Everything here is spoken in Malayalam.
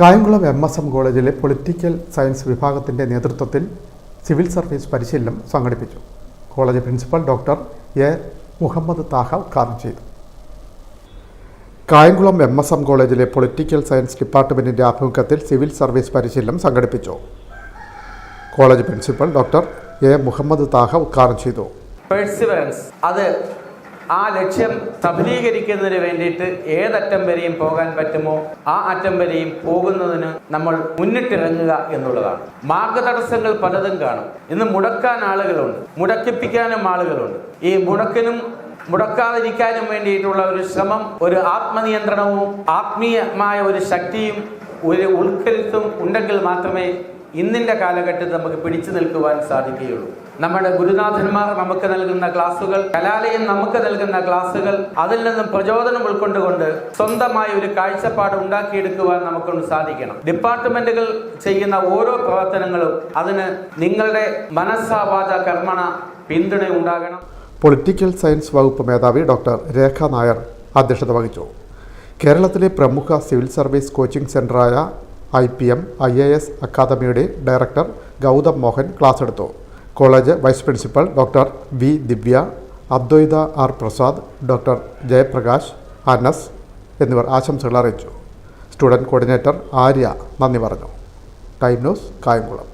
കായംകുളം എം എസ് എം കോളേജിലെ പൊളിറ്റിക്കൽ സയൻസ് വിഭാഗത്തിന്റെ നേതൃത്വത്തിൽ സിവിൽ സർവീസ് പരിശീലനം സംഘടിപ്പിച്ചു. College principal doctor A. Muhammad Taha ഉദ്ഘാടനം ചെയ്തു. കായംകുളം എം എസ് എം കോളേജിലെ പൊളിറ്റിക്കൽ സയൻസ് ഡിപ്പാർട്ട്മെന്റിന്റെ ആഭിമുഖ്യത്തിൽ സിവിൽ സർവീസ് പരിശീലനം സംഘടിപ്പിച്ചു. College principal doctor A. Muhammad Taha ഉദ്ഘാടനം ചെയ്തു. അത് ആ ലക്ഷ്യം സഫലീകരിക്കുന്നതിന് വേണ്ടിയിട്ട് ഏതറ്റം വരെയും പോകാൻ പറ്റുമോ? ആ അറ്റം വരെയും പോകുന്നതിന് നമ്മൾ മുന്നിട്ടിറങ്ങുക എന്നുള്ളതാണ്. മാർഗതടസ്സങ്ങൾ പലതും കാണും. ഇന്ന് മുടക്കാൻ ആളുകളുണ്ട്. മുടക്കിപ്പിക്കാനും ആളുകളുണ്ട്. ഈ മുടക്കിനും മുടക്കാതിരിക്കാനും വേണ്ടിയിട്ടുള്ള ഒരു ശ്രമം ഒരു ആത്മനിയന്ത്രണവും ആത്മീയമായ ഒരു ശക്തിയും ഒരു ഉൾക്കരുത്തും ഉണ്ടെങ്കിൽ മാത്രമേ ഇന്നിന്റെ കാലഘട്ടത്തിൽ നമുക്ക് പിടിച്ചു നിൽക്കുവാൻ സാധിക്കുകയുള്ളൂ. നമ്മുടെ ഗുരുനാഥന്മാർ നമുക്ക് നൽകുന്ന ക്ലാസ്സുകൾ കലാലയം നമുക്ക് നൽകുന്ന ക്ലാസ്സുകൾ അതിൽ നിന്നും പ്രചോദനം ഉൾക്കൊണ്ടുകൊണ്ട് സ്വന്തമായി ഒരു കാഴ്ചപ്പാട് ഉണ്ടാക്കിയെടുക്കുവാൻ നമുക്കൊന്ന് സാധിക്കണം. ഡിപ്പാർട്ട്മെന്റുകൾ ചെയ്യുന്ന ഓരോ പ്രവർത്തനങ്ങളും അതിന് നിങ്ങളുടെ മനസ്സാവാച കർമ്മണ പിന്തുണ ഉണ്ടാകണം. പൊളിറ്റിക്കൽ സയൻസ് വകുപ്പ് മേധാവി ഡോക്ടർ രേഖ നായർ അധ്യക്ഷത വഹിച്ചു. കേരളത്തിലെ പ്രമുഖ civil service coaching സെന്ററായ I P M I A S അക്കാദമിയുടെ ഡയറക്ടർ ഗൗതം മോഹൻ ക്ലാസ് എടുത്തു. College vice principal doctor V Divya Advaitha R Prasad doctor Jayaprakash Anas എന്നിവർ ആശംസകൾ അറിയിച്ചു. സ്റ്റുഡന്റ് കോർഡിനേറ്റർ ആര്യ നന്ദി പറഞ്ഞു. Time news Kayamkulam.